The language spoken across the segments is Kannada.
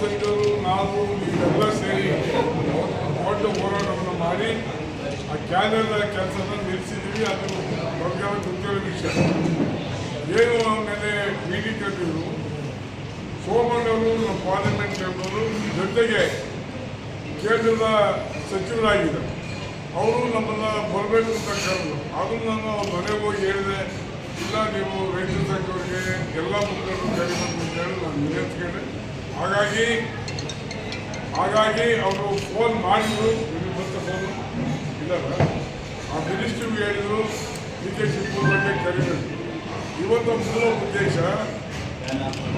ಸೈನಿಕರು ನಾವು ಇವೆಲ್ಲ ಸೇರಿ ದೊಡ್ಡ ಹೋರಾಟವನ್ನು ಮಾಡಿ ಆ ಕ್ಯಾನಲ್ ಕೆಲಸನ ನಿಲ್ಲಿಸಿದ್ದೀವಿ. ಅದು ಬಗ್ಗೆಲ್ಲ ಗೊತ್ತಿರೋ ವಿಷಯ ಏನು ಆಮೇಲೆ ಮೀಟಿಂಗ್ ಕಟ್ಟಿದ್ರು. ಸೋಮಣ್ಣವರು ನಮ್ಮ ಪಾರ್ಲಿಮೆಂಟ್ ಮೆಂಬರು ಜೊತೆಗೆ ಕೇಂದ್ರದ ಸಚಿವರಾಗಿದ್ದರು. ಅವರು ನಮ್ಮನ್ನು ಬರಬೇಕು ಅಂತ ಕರೆದ್ರು. ಅದನ್ನು ನಾನು ಅವ್ರ ಮನೆಗೆ ಹೋಗಿ ಹೇಳಿದೆ, ಇಲ್ಲ, ನೀವು ರೈತರ ಸಂಘವ್ರಿಗೆ ಎಲ್ಲ ಮುಖಂಡರು ಕರಿಬೇಕು ಅಂತ ಹೇಳಿ, ನಾನು ನಿಲ್ಲಿಸ್ಕೊಂಡೆ ಹಾಗಾಗಿ ಹಾಗಾಗಿ ಅವರು ಫೋನ್ ಮಾಡಿದ್ರು, ನಿಮಗೆ ಬಂತ ಫೋನು ಇಲ್ಲಲ್ಲ ಆ ಮಿನಿಸ್ಟ್ರಿಗೆ ಹೇಳಿದ್ರು ಕೆ ಶಿವಕುಮಾರ್ಗೆ ಕರಿಬೇಕು ಇವತ್ತು ಮೂಲ ಉದ್ದೇಶ,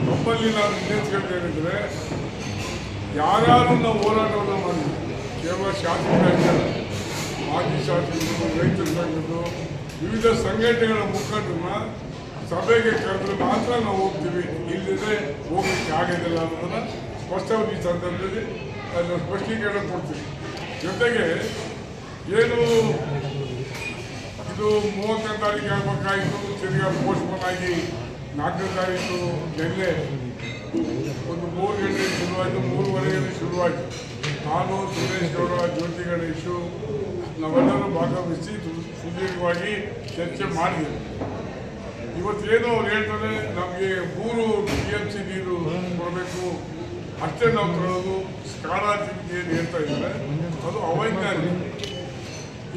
ನಮ್ಮಲ್ಲಿ ನಾನು ವಿನಂತಿಸಿದ್ದೇನೆಂದರೆ ಯಾರ್ಯಾರು ನಾವು ಹೋರಾಟವನ್ನು ಮಾಡಿದ್ವಿ, ಕೇವಲ ಶಾಸಕರ ಮಾಜಿ ಶಾಸಕರು, ರೈತರ ಸಂಘದ್ದು ವಿವಿಧ ಸಂಘಟನೆಗಳ ಮುಖಂಡರನ್ನ ಸಭೆಗೆ ಕರೆದ್ರೆ ಮಾತ್ರ ನಾವು ಹೋಗ್ತೀವಿ. ಇಲ್ಲದೆ ಹೋಗಲಿಕ್ಕೆ ಆಗೋದಿಲ್ಲ ಅನ್ನೋದನ್ನು ಸ್ಪಷ್ಟವಾಗಿ ಸಂದರ್ಭದಲ್ಲಿ ಅದನ್ನು ಸ್ಪಷ್ಟೀಕರಣ ಕೊಡ್ತೀವಿ. ಜೊತೆಗೆ ಏನು ಇದು ಮೂವತ್ತನೇ ತಾರೀಕು ಆಗ್ಬೇಕಾಯಿತು, ತಿರ್ಗಾ ಪೋಸ್ಟ್ಪೋನ್ ಆಗಿ ನಾಲ್ಕನೇ ತಾರೀಕು ನಿನ್ನೆ ಒಂದು ಮೂರು ಗಂಟೆಗೆ ಶುರುವಾಯಿತು ಮೂರುವರೆಗೆ ಶುರುವಾಯಿತು. ನಾನು, ಸುರೇಶ್ ಗೌಡ, ಜ್ಯೋತಿ ಗಣೇಶು, ನಾವೆಲ್ಲರೂ ಭಾಗವಹಿಸಿ ಸುದೀರ್ಘವಾಗಿ ಚರ್ಚೆ ಮಾಡಿದ್ದೇವೆ ಇವತ್ತೇನು ಅವ್ರು ಹೇಳ್ತಾರೆ, ನಮಗೆ ಮೂರು ಟಿ ಎಂ ಸಿ ನೀರು ಕೊಡಬೇಕು. ಅಷ್ಟೇ ನಾವು ತರೋದು ಸ್ಕಾಡಾ ಏನು ಹೇಳ್ತಾ ಇದ್ದಾರೆ. ಅದು ಅವೈಜ್ಞಾನಿಕ.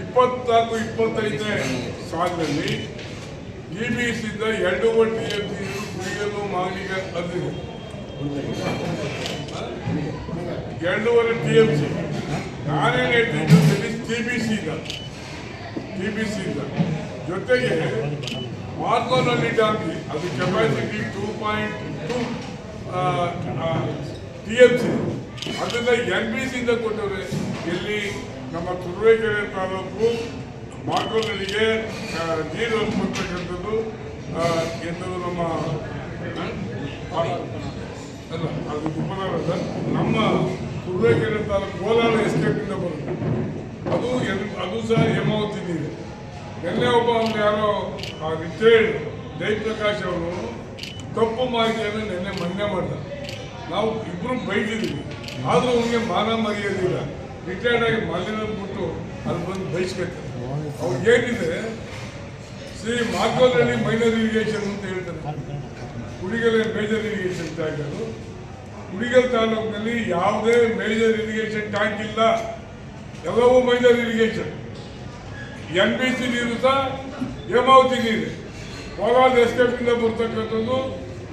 ಇಪ್ಪತ್ನಾಲ್ಕು, ಇಪ್ಪತ್ತೈದನೇ ಸಾಲಿನಲ್ಲಿ ಇ ಬಿ ಸಿಂದ ಎರಡೂವರೆ ಟಿ ಎಂ ಸಿ ಕುಡಿಯಲು ಮಾಗಲಿಗೆ ಅದಿದೆ. ಎರಡೂವರೆ ಟಿ ಎಂ ಸಿ. ನಾನೇನು ಹೇಳ್ತೀನಿ ಟಿ ಬಿ ಸಿಯಿಂದ ಟಿ ಬಿ ಸಿಯಿಂದ ಜೊತೆಗೆ ಮಾರ್ಗೋನಲ್ಲಿ ಡ್ಯಾಮ್ಗೆ ಅದು capacity two point two T M C ಅದನ್ನು ಎನ್ ಬಿ ಸಿಯಿಂದ ಕೊಟ್ಟವ್ರೆ ಇಲ್ಲಿ ನಮ್ಮ ತುರುವೇಕೆರೆ ತಾಲೂಕು ಮಾರ್ಗೋನಲ್ಲಿಗೆ ನೀರು ಬರ್ತಕ್ಕಂಥದ್ದು ಆ, ನಮ್ಮ ಅಲ್ಲ ಅದು ಉಪನಗರದ ನಮ್ಮ ತುರುವೇಕೆರೆ ತಾಲೂಕು ಕೋಲಾರ ಎಸ್ಟೇಟಿಂದ ಬರುತ್ತೆ. ಅದು ಅದು ಸಹ ಹೇಮಾವತಿ ನೀರು. ನಿನ್ನೆ ಒಬ್ಬ ಒಂದು ಯಾರೋ ರಿಟೈರ್ಡ್ ಜಯಪ್ರಕಾಶ್ ಅವರು ತಪ್ಪು ಮಾಹಿತಿಯನ್ನು ನಿನ್ನೆ ಮನ್ನೆ ಮಾಡಿದ ನಾವು ಇಬ್ರು ಬೈದಿದ್ದೀವಿ ಆದರೂ ಅವನಿಗೆ ಮಾನ ಮರೆಯೋದಿಲ್ಲ ರಿಟೈರ್ಡ್ ಆಗಿ ಮಾಲಿನ ಬಿಟ್ಟು ಅಲ್ಲಿ ಬಂದು ಬಯಸ್ಬೇಕು ಅವ್ರು ಏನಿದೆ? ಶ್ರೀ ಮಾರ್ಗೋದಲ್ಲಿ ಮೈನರ್ ಇರಿಗೇಷನ್ ಅಂತ ಹೇಳ್ತಾರೆ. ಕುಡಿಗಲ್ ಮೇಜರ್ ಇರಿಗೇಷನ್ ಟ್ಯಾಂಕ್ ಅದು? ಕುಡಿಗಲ್ ತಾಲೂಕಿನಲ್ಲಿ ಯಾವುದೇ ಮೇಜರ್ ಇರಿಗೇಷನ್ ಟ್ಯಾಂಕ್ ಇಲ್ಲ. ಎಲ್ಲವೂ minor irrigation N B C ನೀರು ಸಹ ಹೇಮಾವತಿ ನೀರು. ಕೋಲಾರ ಎಸ್ಕೇಪಿಂದ ಬರ್ತಕ್ಕಂಥದ್ದು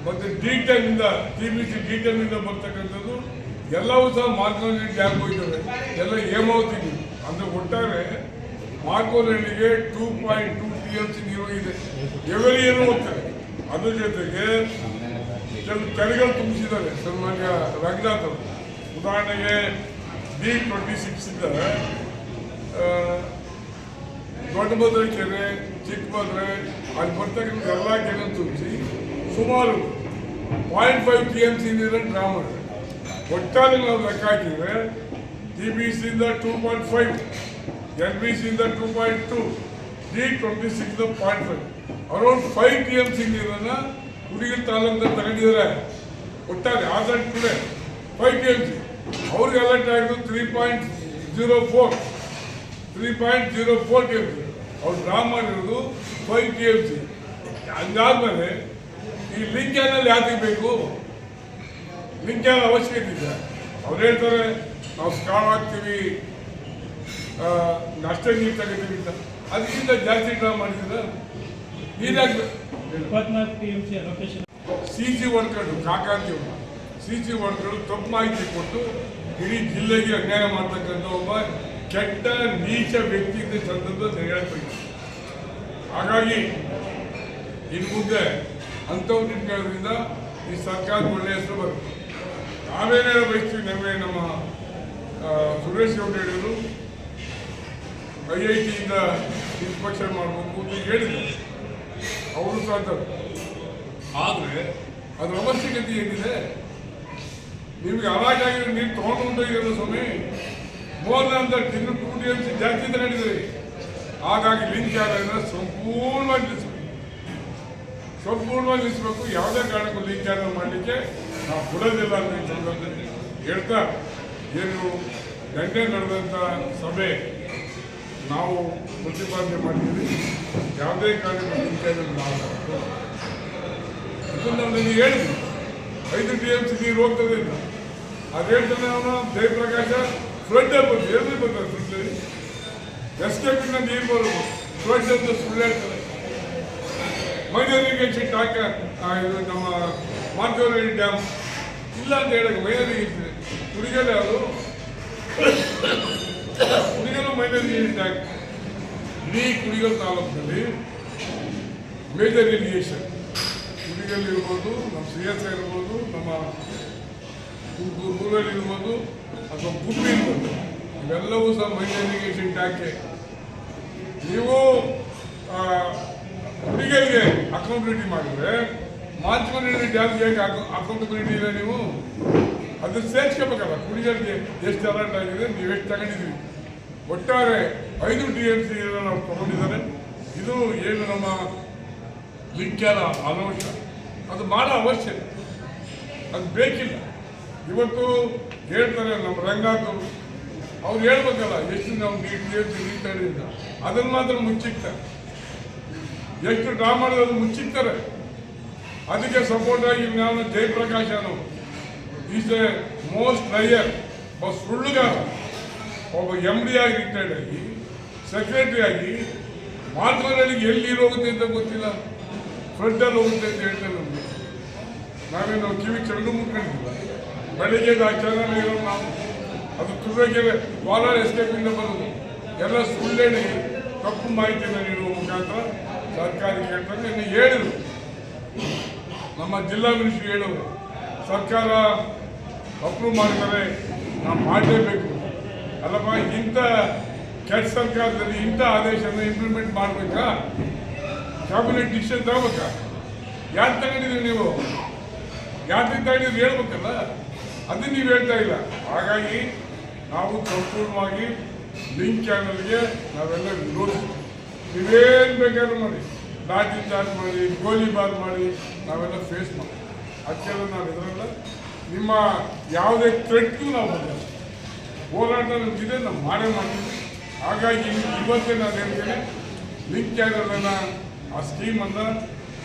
ಮತ್ತು ಡಿ ಟೆನ್ನಿಂದ ಟಿ ಬಿ ಸಿ ಡಿ ಟೆನ್ನಿಂದ ಬರ್ತಕ್ಕಂಥದ್ದು ಎಲ್ಲವೂ ಸಹ ಮಾರ್ಕೋನಹಳ್ಳಿ ಡ್ಯಾಮ್ ಹೋಗ್ತವೆ ಎಲ್ಲ ಹೇಮಾವತಿ ನೀರು. ಅಂದರೆ ಒಟ್ಟಾರೆ ಮಾರ್ಕೋನಹಳ್ಳಿಗೆ two point two T M C ನೀರು ಇದೆ. ಎವರಿಯನ್ನು ಹೋಗ್ತಾರೆ ಅದ್ರ ಜೊತೆಗೆ ಕೆಲವು ಕೆರೆಗಳು ತುಂಬಿಸಿದ್ದಾರೆ ಸನ್ಮಾನ್ಯ ರಂಗನಾಥ್ ಅವರು. ಉದಾಹರಣೆಗೆ ಡಿ ಟ್ವೆಂಟಿ ಸಿಕ್ಸ್ ಇಂದ ಆ, ದೊಡ್ಡಬದ್ರೆ ಕೆರೆ ಚಿಕ್ಕಬದ್ರೆ ಅಲ್ಲಿ ಬರ್ತಕ್ಕಂಥ ಎಲ್ಲ ಕೆರೆ ತುಂಬಿಸಿ ಸುಮಾರು point five T M C ನೀರನ್ನು ಡ್ರಾ ಮಾಡಿದೆ. ಒಟ್ಟಾರೆ ನಾವು ಲೆಕ್ಕ ಹಾಕಿದರೆ T B ಸಿಯಿಂದ two point five N B ಸಿಯಿಂದ two point two D twenty six point five around five T M C ನೀರನ್ನು ಹುಡುಗಿ ತಾಲೂಕಿಂದ ತಗೊಂಡಿದ್ದಾರೆ. ಒಟ್ಟಾರೆ ಆದಷ್ಟು ಕೂಡ ಫೈವ್ ಟಿ ಎಂ ಸಿ ಅವ್ರಿಗೆ ಅಲರ್ಟ್ ಆಗಿದ್ದು three point zero four three point zero four T M C ಅವ್ರು ಡ್ರಾ ಮಾಡಿರೋದು ಫೈವ್ ಟಿ ಎಂ ಸಿ ಹಂಗಾದ್ಮೇಲೆ ಈ ಲಿಂಕ್ ಚಾನಲ್ ಯಾತಿಗೆ ಬೇಕು? ಲಿಂಕ್ ಚಾನಲ್ ಅವಶ್ಯಕತೆ ಇದೆ. ಅವ್ರು ಹೇಳ್ತಾರೆ ನಾವು ಸ್ಕಾಲ್ ಹಾಕ್ತೀವಿ. ಆ, ಅಷ್ಟೇ ನೀರು ತಗೋತೀವಿ ಅಂತ. ಅದಕ್ಕಿಂತ ಜಾಸ್ತಿ ಡ್ರಾ ಮಾಡಿದ್ರೆ ನೀರಾಗಬೇಕು ಸಿ ಜಿ ಸಿ ಸಿ ವರ್ಕರ್ಗಳು ಕಾಕಾಂತಿ ಸಿ ಸಿ ವರ್ಕರ್ಗಳು ತಪ್ಪು ಮಾಹಿತಿ ಕೊಟ್ಟು ಇಡೀ ಜಿಲ್ಲೆಗೆ ಅನ್ಯಾಯ ಮಾಡ್ತಕ್ಕಂಥ ಒಬ್ಬ ಕೆಟ್ಟ ನೀಚ ವ್ಯಕ್ತಿ ಇದೆ ಸಂದರ್ಭದಲ್ಲಿ ಹಾಗಾಗಿ, ಇನ್ನು ಮುಂದೆ ಅಂಥವ್ರು ಕೇಳೋದ್ರಿಂದ ಈ ಸರ್ಕಾರ ಒಳ್ಳೆಯ ಹೆಸರು ಬರುತ್ತೆ. ನಾವೇನೇ ಬಯಸ್ತೀವಿ ನಮಗೆ ನಮ್ಮ ಸುರೇಶ್ ಗೌಡ ಹೇಳಿದರು, ಐ ಐ ಟಿಯಿಂದ ಇನ್ಸ್ಪೆಕ್ಷನ್ ಮಾಡಬೇಕು ಅಂತ ಹೇಳಿದ್ರು. ಅವರು ಸಾಧ್ಯ ಆದರೆ, ಅದರ ಅವಶ್ಯಕತೆ ಏನಿದೆ? ನಿಮಗೆ ಅವಾಗ ನೀರು ತೊಗೊಂಡು ಹೊಂಟೋಗಿರಲ್ಲ ಸ್ವಾಮಿ? ಮೋರ್ ದನ್ ದಟ್ ಇನ್ನು ಟೂ ಟಿ ಎಂ ಸಿ ಜಾಸ್ತಿ ತಗೊಂಡಿದ್ದೀರಿ ಹಾಗಾಗಿ ಲಿಂಕ್ ಯಾರನ್ನ ಸಂಪೂರ್ಣವಾಗಿ ನಿಲ್ಲಿಸಬೇಕು. ಸಂಪೂರ್ಣವಾಗಿ ನಿಲ್ಲಿಸಬೇಕು. ಯಾವುದೇ ಕಾರಣಕ್ಕೂ ಲಿಂಕ್ ಯಾರ ಮಾಡಲಿಕ್ಕೆ ನಾವು ಬಿಡೋದಿಲ್ಲ ಅಂತ ಹೇಳ್ತಾ ಏನು ಗಂಟೆ ನಡೆದಂಥ ಸಭೆ ನಾವು ಪ್ರತಿಪಾದನೆ ಮಾಡಿದ್ದೀವಿ. ಯಾವುದೇ ಕಾರಣಕ್ಕೂ ಪಂಚಾಯತ್ ನಾವು ಇದನ್ನು ನಾವು ಹೇಳಿದ್ವಿ ಐದು ಟಿ ಎಂ ಸಿ ನೀರು ಹೋಗ್ತದೆ ಅಂತ. ಅದು ಹೇಳ್ತಾನೆ ಅವನು ಜಯಪ್ರಕಾಶ. ಫ್ಲಡ್ ಬಂದು ಎಲ್ಲಿ ಬಂದ ಫ್ಲಡ್ ಎಸ್ಕೇಪಿಂದ ನೀರು ಬರೋದು ಫ್ಲಡ್ ಅಂತ ಸುಳ್ಳು ಹೇಳ್ತಾರೆ. ಹಾಕ ಆ, ಇದು ನಮ್ಮ ಮಾರ್ಕೋನಹಳ್ಳಿ ಡ್ಯಾಮ್ ಇಲ್ಲ ಅಂತ ಹೇಳಕ್ಕೆ ಮೈದಾನಿಗೆ ಇರ್ತದೆ. ಕುಡಿಗಲ್ಲ ಅದು. ಕುಡಿಗಲು ಮೈದಾನಿಗೆ ಟ್ಯಾಕ್ ಇಡೀ ಕುಡಿಗಲ್ ತಾಲೂಕಿನಲ್ಲಿ ಮೇಜರ್ ಇರಿಗೇಷನ್ ಕುಡಿಗಲ್ ಇರ್ಬೋದು ನಮ್ಮ ಸಿ ಎಸ್ ಇರ್ಬೋದು ನಮ್ಮ ಇರ್ಬೋದು ಅಥವಾ ಇರ್ಬೋದು ಇವೆಲ್ಲವೂ ಸಹ ಮಹಿಳೆಯರಿಗೆ ಟ್ಯಾಂಕೆ ನೀವು ಹುಡುಗಿಯರಿಗೆ ಅಕೌಂಟಬಿಲಿಟಿ ಮಾಡಿದ್ರೆ ಮಾಧ್ಯಮದಲ್ಲಿ ಜಾಸ್ತಿ ಹೇಗೆ ಅಕೌಂಟಬಿಲಿಟಿ ಇಲ್ಲ ನೀವು. ಅದು ಸೇರ್ಸ್ಕೋಬೇಕಲ್ಲ ಕುಡಿಗರಿಗೆ ಎಷ್ಟು ಅಲರ್ಟ್ ಆಗಿದೆ, ನೀವು ಎಷ್ಟು ತಗೊಂಡಿದ್ದೀವಿ ಒಟ್ಟಾರೆ ಐದು ಟಿ ಎಂ ಸಿ ನಾವು ತಗೊಂಡಿದ್ದಾರೆ. ಇದು ಏನು ನಮ್ಮ ಲಿಂಕ್ಯಾಲ ಅನವಶ್ಯ ಅದು ಮಾಡೋ ಅವಶ್ಯಕ ಅದು ಬೇಕಿಲ್ಲ. ಇವತ್ತು ಹೇಳ್ತಾರೆ ನಮ್ಮ ರಂಗಾತು. ಅವ್ರು ಹೇಳ್ಬೇಕಲ್ಲ, ಎಷ್ಟು ನಾವು ನೀರು ನೀಡ್ತಾರೆ ಅಂತ ಅದನ್ನು ಮಾತ್ರ ಮುಚ್ಚಿಕ್ತಾರೆ. ಎಷ್ಟು ಡ್ರಾ ಮಾಡೋದು ಮುಚ್ಚಿಕ್ತಾರೆ. ಅದಕ್ಕೆ ಸಪೋರ್ಟ್ ಆಗಿ ನಾನು ಜಯಪ್ರಕಾಶನು ಈಸ್ ಎ ಮೋಸ್ಟ್ ಲಯರ್ ಒಬ್ಬ ಸುಳ್ಳುಗಾರ. ಒಬ್ಬ ಎಂ ಡಿ ಆಗಿ ರಿಟೈರ್ಡ್ ಆಗಿ ಸೆಕ್ರೆಟರಿ ಆಗಿ ಮಾತುಗಳಲ್ಲಿ ಎಲ್ಲಿ ಹೋಗುತ್ತೆ ಅಂತ ಗೊತ್ತಿಲ್ಲ. ಫ್ಲಡ್ಡಲ್ಲಿ ಹೋಗುತ್ತೆ ಅಂತ ಹೇಳ್ತಾರೆ ನಮಗೆ. ನಾವೇನು ಕಿವಿ ಚೆಂಡು ಮುಟ್ಕೊಂಡಿಲ್ಲ ಬೆಳಿಗ್ಗೆ ಚಾನಲ್ ನಾವು. ಅದು ತುರ್ರೆಗೆರೆ ವಾಲರ್ ಎಸ್ಕೇಪಿಂದ ಬರೋದು ಎಲ್ಲ ಸುಳ್ಳೇಳಿ ತಪ್ಪು ಮಾಹಿತಿಯನ್ನು ನೀಡುವ ಮುಖಾಂತರ ಸರ್ಕಾರಿ ಕೇಳ್ತಾರೆ. ಇನ್ನು ಹೇಳಿದ್ರು. ನಮ್ಮ ಜಿಲ್ಲಾ ಮಿನಿಸ್ಟ್ರಿ ಹೇಳೋದು ಸರ್ಕಾರ ಅಪ್ರೂವ್ ಮಾಡಿದರೆ ನಾವು ಮಾಡಲೇಬೇಕು. ಅಲ್ಲಪ್ಪ, ಇಂಥ ಕೆಟ್ಟ ಸರ್ಕಾರದಲ್ಲಿ ಇಂಥ ಆದೇಶನ ಇಂಪ್ಲಿಮೆಂಟ್ ಮಾಡಬೇಕಾ? ಕ್ಯಾಬಿನೆಟ್ ಡಿಸಿಷನ್ ತಗೋಬೇಕಾ? ಯಾರು ತಗೊಂಡಿದ್ದೀರಿ ನೀವು? ಯಾರು ತಗೊಂಡಿದ್ದು ಹೇಳ್ಬೇಕಲ್ಲ? ಅದನ್ನ ನೀವು ಹೇಳ್ತಾ ಇಲ್ಲ. ಹಾಗಾಗಿ ನಾವು ಸಂಪೂರ್ಣವಾಗಿ ಲಿಂಕ್ ಚಾನಲ್ಗೆ ನಾವೆಲ್ಲ ವಿರೋಧಿಸ್ತೀವಿ ನೀವೇನು ಬೇಕಾದ್ರೂ ಮಾಡಿ. ಲಾಠಿ ಚಾರ್ಜ್ ಮಾಡಿ ಗೋಲಿಬಾರ್ ಮಾಡಿ, ನಾವೆಲ್ಲ ಫೇಸ್ ಮಾಡಿ ಅದಕ್ಕೆಲ್ಲ ನಾವು ಇದರಲ್ಲ. ನಿಮ್ಮ ಯಾವುದೇ ಥ್ರೆಟ್ಗೂ ನಾವು ಬಂದಿಲ್ಲ ಹೋರಾಟ ನಮಗಿದೆ, ನಾವು ಮಾಡೇ ಮಾಡ್ತೀವಿ. ಹಾಗಾಗಿ ಇವತ್ತೇ ನಾನು ಹೇಳ್ತೇನೆ ಲಿಂಕ್ ಚಾನಲನ್ನು ಆ ಸ್ಕೀಮನ್ನು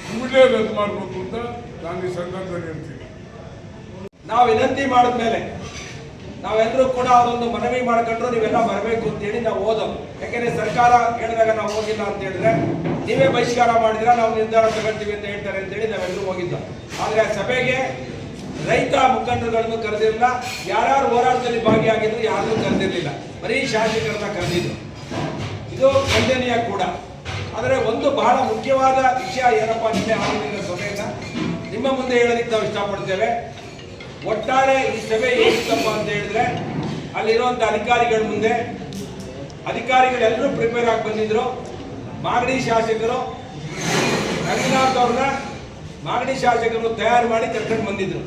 ಕೂಡಲೇ ರದ್ದು ಮಾಡಬೇಕು ಅಂತ ನಾನು ಈ ಸಂದರ್ಭದಲ್ಲಿ ಹೇಳ್ತೀನಿ. ನಾವು ವಿನಂತಿ ಮಾಡಿದ್ಮೇಲೆ ನಾವೆಲ್ಲರೂ ಕೂಡ ಅವರೊಂದು ಮನವಿ ಮಾಡ್ಕೊಂಡ್ರು, ನೀವೆಲ್ಲ ಬರಬೇಕು ಅಂತೇಳಿ ನಾವು ಓದೋದು. ಯಾಕೆಂದ್ರೆ ಸರ್ಕಾರ ಹೇಳಿದಾಗ ನಾವು ಹೋಗಿಲ್ಲ ಅಂತ ಹೇಳಿದ್ರೆ ನೀವೇ ಬಹಿಷ್ಕಾರ ಮಾಡಿದ್ರೆ ನಾವು ನಿರ್ಧಾರ ತಗೊಳ್ತೀವಿ ಅಂತ ಹೇಳ್ತಾರೆ ಅಂತೇಳಿ ನಾವೆಲ್ಲರೂ ಹೋಗಿದ್ದ. ಆದ್ರೆ ಸಭೆಗೆ ರೈತ ಮುಖಂಡರುಗಳನ್ನು ಕರೆದಿರಲಿಲ್ಲ, ಯಾರ್ಯಾರು ಹೋರಾಟದಲ್ಲಿ ಭಾಗಿಯಾಗಿದ್ರು ಯಾರನ್ನೂ ಕರೆದಿರಲಿಲ್ಲ. ಬರೀ ಶಾಸಕರನ್ನ ಕರೆದಿದ್ರು ಇದು ಖಂಡನೀಯ ಕೂಡ. ಆದರೆ ಒಂದು ಬಹಳ ಮುಖ್ಯವಾದ ವಿಷಯ ಏನಪ್ಪಾ ನಿನ್ನೆ ಆಗಿನ ಸಭೆಯನ್ನ ನಿಮ್ಮ ಮುಂದೆ ಹೇಳೋದಕ್ಕೆ ನಾವು ಇಷ್ಟಪಡ್ತೇವೆ. ಒಟ್ಟಾರೆ ಈ ಸಭೆ ಏನಿತ್ತಪ್ಪ ಅಂತ ಹೇಳಿದ್ರೆ, ಅಲ್ಲಿರುವಂತ ಅಧಿಕಾರಿಗಳ ಮುಂದೆ, ಅಧಿಕಾರಿಗಳೆಲ್ಲರೂ ಪ್ರಿಪೇರ್ ಆಗಿ ಬಂದಿದ್ರು. ಮಾಗಡಿ ಶಾಸಕರು, ರಂಗನಾಥ್ ಅವ್ರನ್ನ ಮಾಗಡಿ ಶಾಸಕರು ತಯಾರು ಮಾಡಿ ಕರ್ಕೊಂಡು ಬಂದಿದ್ರು.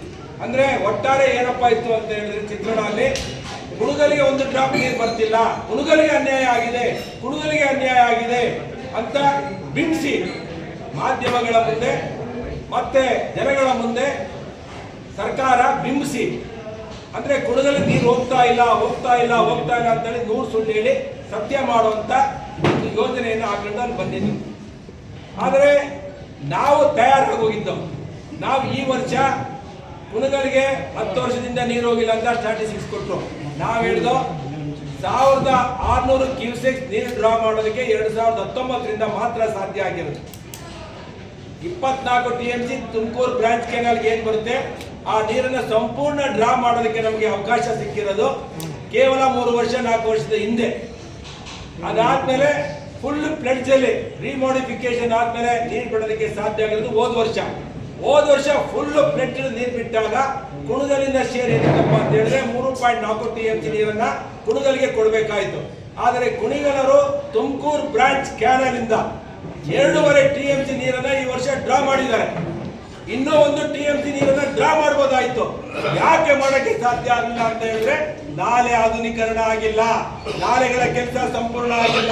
ಅಂದ್ರೆ ಒಟ್ಟಾರೆ ಏನಪ್ಪ ಇತ್ತು ಅಂತ ಹೇಳಿದ್ರೆ ಚಿತ್ರಣ ಅಲ್ಲಿ ಹುಡುಗರಿಗೆ ಒಂದು ಡ್ರಾಪ್ ನೀರು ಬರ್ತಿಲ್ಲ. ಹುಡುಗರಿಗೆ ಅನ್ಯಾಯ ಆಗಿದೆ. ಹುಡುಗರಿಗೆ ಅನ್ಯಾಯ ಆಗಿದೆ ಅಂತ ಬಿಂಬಿಸಿ ಮಾಧ್ಯಮಗಳ ಮುಂದೆ ಮತ್ತೆ ಜನಗಳ ಮುಂದೆ ಸರ್ಕಾರ ಬಿಂಬಿಸಿ. ಅಂದ್ರೆ ಕುಣಗಲಿ ನೀರು ಹೋಗ್ತಾ ಇಲ್ಲ ಹೋಗ್ತಾ ಇಲ್ಲ ಹೋಗ್ತಾ ಇಲ್ಲ ಅಂತೇಳಿ ನೂರು ಸುಳ್ಳು ಹೇಳಿ ಸತ್ಯ ಮಾಡುವಂತ ಒಂದು ಯೋಜನೆಯನ್ನು ಆ ಗಂಡಲ್ಲಿ ಬಂದಿದ್ದು ಆದರೆ ನಾವು ತಯಾರಾಗಿ ಹೋಗಿದ್ದವು ನಾವು ಈ ವರ್ಷ ಕುಣಗಲ್ಗೆ ಹತ್ತು ವರ್ಷದಿಂದ ನೀರು ಹೋಗಿಲ್ಲ ಅಂತ ಸ್ಟಾಟಿಸ್ಟಿಕ್ಸ್ ಕೊಟ್ಟರು ನಾವು ಹೇಳಿದೋ ಸಾವಿರದ ಆರುನೂರು ಕ್ಯೂಸೆಕ್ಸ್ ನೀರು ಡ್ರಾ ಮಾಡೋದಕ್ಕೆ ಎರಡು ಸಾವಿರದ ಹತ್ತೊಂಬತ್ತರಿಂದ ಮಾತ್ರ ಸಾಧ್ಯ ಆಗಿರೋದು. ಇಪ್ಪತ್ನಾಲ್ಕು T M C Tumakuru branch ಕೆನಾಲ್ಗೆ ಏನು ಬರುತ್ತೆ? ಆ ನೀರನ್ನ ಸಂಪೂರ್ಣ ಡ್ರಾ ಮಾಡೋದಕ್ಕೆ ನಮಗೆ ಅವಕಾಶ ಸಿಕ್ಕಿರೋದು ಕೇವಲ ಮೂರು ವರ್ಷ, ನಾಲ್ಕು ವರ್ಷದ ಹಿಂದೆ. ಅದಾದ್ಮೇಲೆ ಫುಲ್ ಪ್ಲಡ್ಜ್ ಅಲ್ಲಿ ರಿಮೋಡಿಫಿಕೇಶನ್ ಆದ್ಮೇಲೆ ನೀರು ಬಿಡೋದಕ್ಕೆ ಸಾಧ್ಯ ಆಗಿರೋದು ಹೋದ ವರ್ಷ. ಹೋದ ವರ್ಷ ಫುಲ್ ಪ್ಲೆಡ್ಜ್ ನೀರು ಬಿಟ್ಟಾಗ ಕುಣಗಲಿಂದ ಶೇರ್ ಏನಿತ್ತಪ್ಪ ಅಂತ ಹೇಳಿದ್ರೆ ಮೂರು ಪಾಯಿಂಟ್ ನಾಲ್ಕು ಟಿ ಎಂ ಸಿ ನೀರನ್ನ ಕುಣಗಲಿಗೆ ಕೊಡಬೇಕಾಯಿತು. ಆದರೆ ಕುಣಿಗಲರು ತುಮಕೂರು ಬ್ರಾಂಚ್ ಕ್ಯಾನಲ್ ಇಂದ ಎರಡೂವರೆ ಟಿ ಎಂ ಸಿ ನೀರನ್ನ ಈ ವರ್ಷ ಡ್ರಾ ಮಾಡಿದ್ದಾರೆ. ಇನ್ನೂ ಒಂದು ಟಿ ಎಂ ಸಿ ನೀರನ್ನ ಡ್ರಾ ಮಾಡ್ಬೋದಾಯ್ತು. ಯಾಕೆ ಮಾಡಕ್ಕೆ ಸಾಧ್ಯ ಆಗಿಲ್ಲ ಅಂತ ಹೇಳಿದ್ರೆ, ನಾಲೆ ಆಧುನೀಕರಣ ಆಗಿಲ್ಲ. ನಾಲೆಗಳ ಕೆಲಸ ಸಂಪೂರ್ಣ ಆಗಿಲ್ಲ.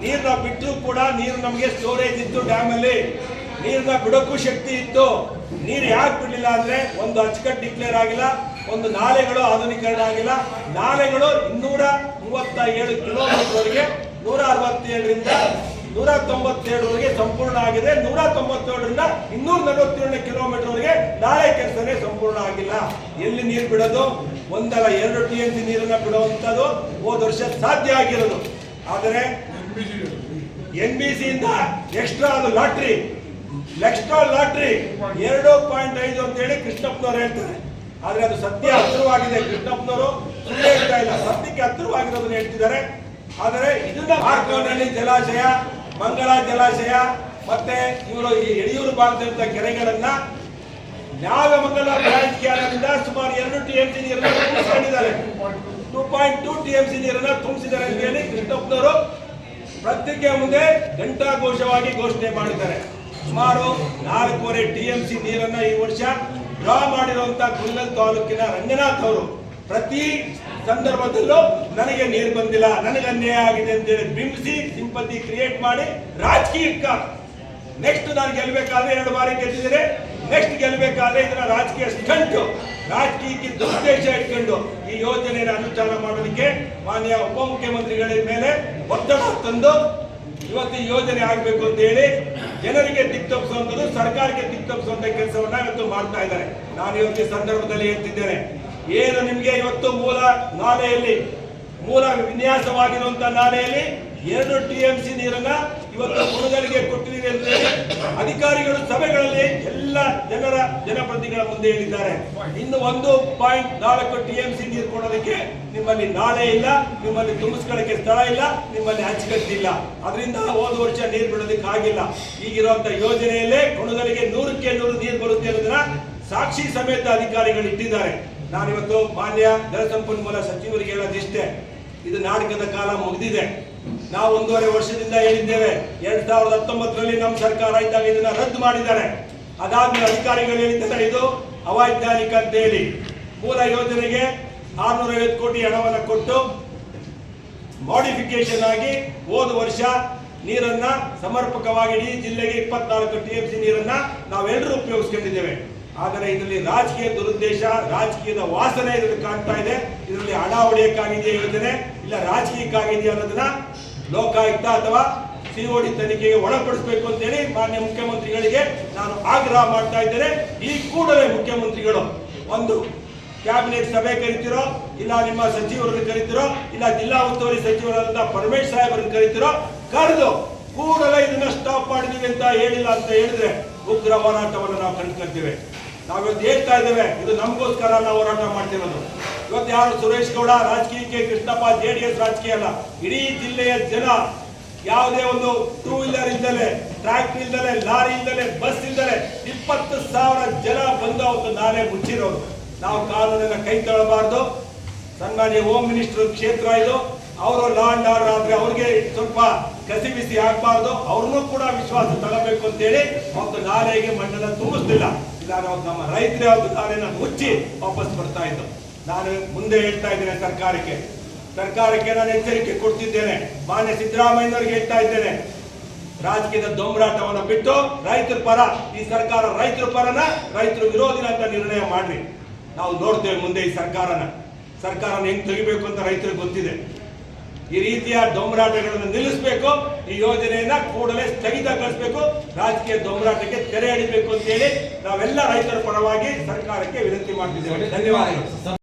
ನೀರನ್ನ ಬಿಟ್ಟರು ಕೂಡ ನೀರು ನಮಗೆ ಸ್ಟೋರೇಜ್ ಇತ್ತು ಡ್ಯಾಮ್ ಅಲ್ಲಿ ನೀರನ್ನ ಬಿಡೋಕ್ಕೂ ಶಕ್ತಿ ಇತ್ತು. ನೀರು ಯಾಕೆ ಬಿಡಲಿಲ್ಲ ಅಂದ್ರೆ, ಒಂದು ಅಚ್ಚುಕಟ್ಟು ಡಿಕ್ಲೇರ್ ಆಗಿಲ್ಲ, ಒಂದು ನಾಲೆಗಳು ಆಧುನೀಕರಣ ಆಗಿಲ್ಲ. ನಾಲೆಗಳು ಇನ್ನೂರ ಮೂವತ್ತ ಏಳು ಕಿಲೋಮೀಟರ್ ವರೆಗೆ ನೂರ ಅರವತ್ತೇಳರಿಂದ ನೂರ ತೊಂಬತ್ತೇಳರವರೆಗೆ ಸಂಪೂರ್ಣ ಆಗಿದೆ. ನೂರ ತೊಂಬತ್ತೇಳರಿಂದ ಇನ್ನೂರ ನಲವತ್ತೇಳನೇ ಕಿಲೋಮೀಟರ್ ವರೆಗೆ ನಾಳೆ ಕೆಲಸನೇ ಸಂಪೂರ್ಣ ಆಗಿಲ್ಲ. ಎಲ್ಲಿ ನೀರು ಬಿಡೋದು? ಒಂದಲ್ಲ ಎರಡು ಟಿ ಎನ್ ಸಿ ನೀರನ್ನ ಬಿಡುವಂಥದ್ದು ಹೋದ ವರ್ಷ ಸಾಧ್ಯ ಆಗಿರೋದು. ಆದರೆ ಎನ್ ಬಿ ಸಿ ಇಂದ ಎಕ್ಸ್ಟ್ರಾ ಅದು ಲಾಟ್ರಿ, ಎಕ್ಸ್ಟ್ರಾ ಲಾಟ್ರಿ ಎರಡು ಪಾಯಿಂಟ್ ಐದು ಅಂತ ಹೇಳಿ ಕೃಷ್ಣಪ್ಪನವ್ರು ಹೇಳ್ತಾರೆ. ಆದ್ರೆ ಅದು ಸತ್ಯ ಹತ್ತಿರವಾಗಿದೆ. ಕೃಷ್ಣಪ್ಪನವರು ಸುಳ್ಳು ಹೇಳ್ತಾ ಇಲ್ಲ. ಸತ್ಯಕ್ಕೆ ಹತ್ತಿರವಾಗಿರೋದನ್ನ ಹೇಳ್ತಿದ್ದಾರೆ. ಆದರೆ ಇದನ್ನ ಮಾರ್ಕೋನಲ್ಲಿ ಜಲಾಶಯ ಮಂಗಳ ಜಲಾಶಯ ಮತ್ತೆ ಇವರು ಈ ಯಡಿಯೂರು ಭಾಗದಂತ ಕೆರೆಗಳನ್ನ ನಾಗಮಂಗಲ ಕ್ಯಾನಲ್ನಿಂದ ಸುಮಾರು ಎರಡು ಟಿ ಎಂ ಸಿ ನೀರನ್ನ two point two T M C ನೀರನ್ನ ತುಂಬಿಸಿದ್ದಾರೆ ಅಂತ ಹೇಳಿ ಕೃಷ್ಣಪ್ಪನವರು ಪ್ರತ್ಯೇಕ ಮುಂದೆ ಘಂಟಾಘೋಷವಾಗಿ ಘೋಷಣೆ ಮಾಡಿದ್ದಾರೆ. ಸುಮಾರು ನಾಲ್ಕೂವರೆ ಟಿ ಎಂ ಸಿ ನೀರನ್ನ ಈ ವರ್ಷ ಡ್ರಾ ಮಾಡಿರುವಂತಹ ಕುಲ್ಲಲ್ ತಾಲೂಕಿನ ರಂಗನಾಥ್ ಅವರು ಪ್ರತಿ ಸಂದರ್ಭದಲ್ಲೂ ನನಗೆ ನೀರು ಬಂದಿಲ್ಲ, ನನಗೆ ಅನ್ಯಾಯ ಆಗಿದೆ ಅಂತೇಳಿ ಬಿಂಬಿಸಿ ಸಿಂಪತಿ ಕ್ರಿಯೇಟ್ ಮಾಡಿ ರಾಜಕೀಯಕ್ಕ ನೆಕ್ಸ್ಟ್ ನಾನು ಗೆಲ್ಬೇಕಾದ್ರೆ ಎರಡು ಬಾರಿ ಗೆದ್ದಿದ್ರೆ ನೆಕ್ಸ್ಟ್ ಗೆಲ್ಲಬೇಕಾದ್ರೆ ಇದರ ರಾಜಕೀಯ ಸ್ಟಂಟ್, ರಾಜಕೀಯಕ್ಕೆ ದುರುದ್ದೇಶ ಇಟ್ಕೊಂಡು ಈ ಯೋಜನೆಯನ್ನು ಅನುಷ್ಠಾನ ಮಾಡೋದಕ್ಕೆ ಮಾನ್ಯ ಉಪಮುಖ್ಯಮಂತ್ರಿಗಳ ಮೇಲೆ ಒತ್ತಡ ತಂದು ಇವತ್ತು ಈ ಯೋಜನೆ ಆಗಬೇಕು ಅಂತ ಹೇಳಿ ಜನರಿಗೆ ದಿಕ್ತಪ್ಪಿಸುವಂಥದ್ದು ಸರ್ಕಾರಕ್ಕೆ ದಿಕ್ತಪ್ಪಿಸುವಂತ ಕೆಲಸವನ್ನ ಇವತ್ತು ಮಾಡ್ತಾ ಇದ್ದಾರೆ. ನಾನು ಇವತ್ತು ಈ ಸಂದರ್ಭದಲ್ಲಿ ಹೇಳ್ತಿದ್ದೇನೆ ಏನು ನಿಮಗೆ ಇವತ್ತು ಮೂಲ ನಾಲೆಯಲ್ಲಿ, ಮೂಲ ವಿನ್ಯಾಸವಾಗಿರುವಂತಹ ನಾಲೆಯಲ್ಲಿ ಎರಡು ಟಿ ಎಂ ಸಿ ನೀರನ್ನ ಇವತ್ತು ಮುಳುಗಲಿಗೆ ಕೊಟ್ಟಿದ್ದೀರಿ ಅಂತ ಅಧಿಕಾರಿಗಳು ಸಭೆಗಳಲ್ಲಿ ಎಲ್ಲ ಜನರ ಜನಪ್ರತಿನಿಧಿಗಳ ಮುಂದೆ ಹೇಳಿದ್ದಾರೆ. ಇನ್ನು ಒಂದು ಪಾಯಿಂಟ್ ನಾಲ್ಕು ಟಿ ಎಂ ಸಿ ನೀರು ಕೊಡೋದಕ್ಕೆ ನಿಮ್ಮಲ್ಲಿ ನಾಳೆ ಇಲ್ಲ, ನಿಮ್ಮಲ್ಲಿ ತುಂಬಿಸ್ಕೊಳ್ಳಕ್ಕೆ ಸ್ಥಳ ಇಲ್ಲ, ನಿಮ್ಮಲ್ಲಿ ಅಚ್ಚುಕಟ್ಟಿಲ್ಲ ಅದರಿಂದ ಹೋದ ವರ್ಷ ನೀರು ಬಿಡೋದಕ್ಕೆ ಆಗಿಲ್ಲ. ಈಗಿರುವಂತ ಯೋಜನೆಯಲ್ಲೇ ಕೊಣಗಲಿಗೆ ನೂರಕ್ಕೆ ನೂರು ನೀರು ಬರುತ್ತೆ ಅನ್ನೋದನ್ನ ಸಾಕ್ಷಿ ಸಮೇತ ಅಧಿಕಾರಿಗಳು ಇಟ್ಟಿದ್ದಾರೆ. ನಾನಿವತ್ತು ಮಾನ್ಯ ಜಲಸಂಪನ್ಮೂಲ ಸಚಿವರಿಗೆ ಹೇಳೋದಿಷ್ಟೇ ಇದು ನಾಟಕದ ಕಾಲ ಮುಗಿದಿದೆ. ನಾವು ಒಂದೂವರೆ ವರ್ಷದಿಂದ ಹೇಳಿದ್ದೇವೆ, ಎರಡ್ ಸಾವಿರದ ಹತ್ತೊಂಬತ್ತರಲ್ಲಿ ನಮ್ಮ ಸರ್ಕಾರ ಇದ್ದಾಗ ಇದನ್ನ ರದ್ದು ಮಾಡಿದ್ದಾರೆ. ಅದಾದ್ಮೇಲೆ ಅಧಿಕಾರಿಗಳು ಹೇಳಿದ್ದಾರೆ ಇದು ಅವೈಜ್ಞಾನಿಕ ಅಂತ ಹೇಳಿ. ಮೂಲ ಯೋಜನೆಗೆ ಆರ್ನೂರ ಐವತ್ತು ಕೋಟಿ ಹಣವನ್ನು ಕೊಟ್ಟು ಮಾಡಿಫಿಕೇಶನ್ ಆಗಿ ಹೋದ ವರ್ಷ ನೀರನ್ನ ಸಮರ್ಪಕವಾಗಿ ಇಡೀ ಜಿಲ್ಲೆಗೆ ಇಪ್ಪತ್ನಾಲ್ಕು ಟಿ ಎಫ್ ಸಿ ನೀರನ್ನ ನಾವೆಲ್ಲರೂ ಉಪಯೋಗಿಸ್ಕೊಂಡಿದ್ದೇವೆ. ಆದರೆ ಇದರಲ್ಲಿ ರಾಜಕೀಯ ದುರುದ್ದೇಶ, ರಾಜಕೀಯದ ವಾಸನೆ ಇದರಲ್ಲಿ ಕಾಣ್ತಾ ಇದೆ. ಇದರಲ್ಲಿ ಹಣ ಹೊಡೆಯಕ್ಕಾಗಿದೆಯೇ ಯೋಜನೆ, ಇಲ್ಲ ರಾಜಕೀಯಕ್ಕಾಗಿದೆಯಾ ಅನ್ನೋದನ್ನ ಲೋಕಾಯುಕ್ತ ಅಥವಾ ಸಿಒಡಿ ತನಿಖೆಗೆ ಒಳಪಡಿಸಬೇಕು ಅಂತೇಳಿ ಮಾನ್ಯ ಮುಖ್ಯಮಂತ್ರಿಗಳಿಗೆ ನಾನು ಆಗ್ರಹ ಮಾಡ್ತಾ ಇದ್ದೇನೆ. ಈ ಕೂಡಲೇ ಮುಖ್ಯಮಂತ್ರಿಗಳು ಒಂದು ಕ್ಯಾಬಿನೆಟ್ ಸಭೆ ಕರಿತಿರೋ, ಇಲ್ಲ ನಿಮ್ಮ ಸಚಿವರನ್ನು ಕರಿತಿರೋ, ಇಲ್ಲ ಜಿಲ್ಲಾ ಉಸ್ತುವಾರಿ ಸಚಿವರಾದಂತಹ ಪರಮೇಶ್ ಸಾಹೇಬರನ್ನು ಕರಿತಿರೋ, ಕರೆದು ಕೂಡಲೇ ಇದನ್ನ ಸ್ಟಾಪ್ ಮಾಡಿದೀವಿ ಅಂತ ಹೇಳಿಲ್ಲ ಅಂತ ಹೇಳಿದ್ರೆ ಉಗ್ರ ಹೋರಾಟವನ್ನು ನಾವು ಕಂಡುಕೊಳ್ತೇವೆ ನಾವಿವತ್ತು ಹೇಳ್ತಾ ಇದ್ದೇವೆ, ಇದು ನಮಗೋಸ್ಕರ ನಾವು ಹೋರಾಟ ಮಾಡ್ತಿರೋದು. ಇವತ್ತು ಯಾರು ಸುರೇಶ್ ಗೌಡ ರಾಜಕೀಯಕ್ಕೆ ಕೃಷ್ಣಪ್ಪ ಜೆ ಡಿ ಎಸ್ ರಾಜಕೀಯ ಅಲ್ಲ, ಇಡೀ ಜಿಲ್ಲೆಯ ಜನ ಯಾವುದೇ ಒಂದು ಟೂ ವೀಲರ್ ಇಲ್ದಲೆ ಟ್ರ್ಯಾಕ್ಟರ್ ಇಲ್ದಲೆ, ಲಾರಿ ಇಲ್ದಲೆ ಬಸ್ ಇಲ್ದಲೆ ಇಪ್ಪತ್ತು ಸಾವಿರ ಜನ ಬಂದು ಅವತ್ತು ನಾಳೆ ಮುಚ್ಚಿರೋರು ನಾವು ಕಾನೂನನ್ನ ಕೈ ತಳಬಾರ್ದು ಸನ್ಮಾನ್ಯ ಹೋಮ್ ಮಿನಿಸ್ಟರ್ ಕ್ಷೇತ್ರ ಇದು. ಅವರು ಲಾ ಅಂಡ್ ಆರ್ಡರ್ ಆದ್ರೆ ಅವ್ರಿಗೆ ಸ್ವಲ್ಪ ಕಸಿ ಬಿಸಿ ಆಗ್ಬಾರ್ದು. ಅವ್ರನ್ನೂ ಕೂಡ ವಿಶ್ವಾಸ ತಗೋಬೇಕು ಅಂತೇಳಿ ಅವತ್ತು ನಾಲೆಗೆ ಮಂಡಲ ತುಂಬಿಸ್ತಿಲ್ಲ ನಾವು ನಮ್ಮ ರೈತರೇ ಅವತ್ತು ನಾನು ಮುಚ್ಚಿ ವಾಪಸ್ ಬರ್ತಾ ಇದ್ದು ನಾನು ಮುಂದೆ ಹೇಳ್ತಾ ಇದ್ದೇನೆ ಸರ್ಕಾರಕ್ಕೆ. ಸರ್ಕಾರಕ್ಕೆ ನಾನು ಎಚ್ಚರಿಕೆ ಕೊಡ್ತಿದ್ದೇನೆ. ಮಾನ್ಯ ಸಿದ್ದರಾಮಯ್ಯನವರಿಗೆ ಹೇಳ್ತಾ ಇದ್ದೇನೆ. ರಾಜಕೀಯದ ದೊಂಬರಾಟವನ್ನು ಬಿಟ್ಟು ರೈತರ ಪರ, ಈ ಸರ್ಕಾರ ರೈತರ ಪರನ ರೈತರು ವಿರೋಧಿನ ಅಂತ ನಿರ್ಣಯ ಮಾಡ್ರಿ. ನಾವು ನೋಡ್ತೇವೆ ಮುಂದೆ ಈ ಸರ್ಕಾರನ. ಸರ್ಕಾರನ ಹೆಂಗ್ ತೆಗಿಬೇಕು ಅಂತ ರೈತರಿಗೆ ಗೊತ್ತಿದೆ. ಈ ರೀತಿಯ ದೊಂಬರಾಟಗಳನ್ನು ನಿಲ್ಲಿಸಬೇಕು, ಈ ಯೋಜನೆಯನ್ನ ಕೂಡಲೇ ಸ್ಥಗಿತಗೊಳಿಸಬೇಕು ರಾಜಕೀಯ ದೊಂಬರಾಟಕ್ಕೆ ತೆರೆ ಅಂತ ಹೇಳಿ ನಾವೆಲ್ಲ ರೈತರ ಪರವಾಗಿ ಸರ್ಕಾರಕ್ಕೆ ವಿನಂತಿ ಮಾಡ್ತಿದ್ದೇವೆ. ಧನ್ಯವಾದಗಳು.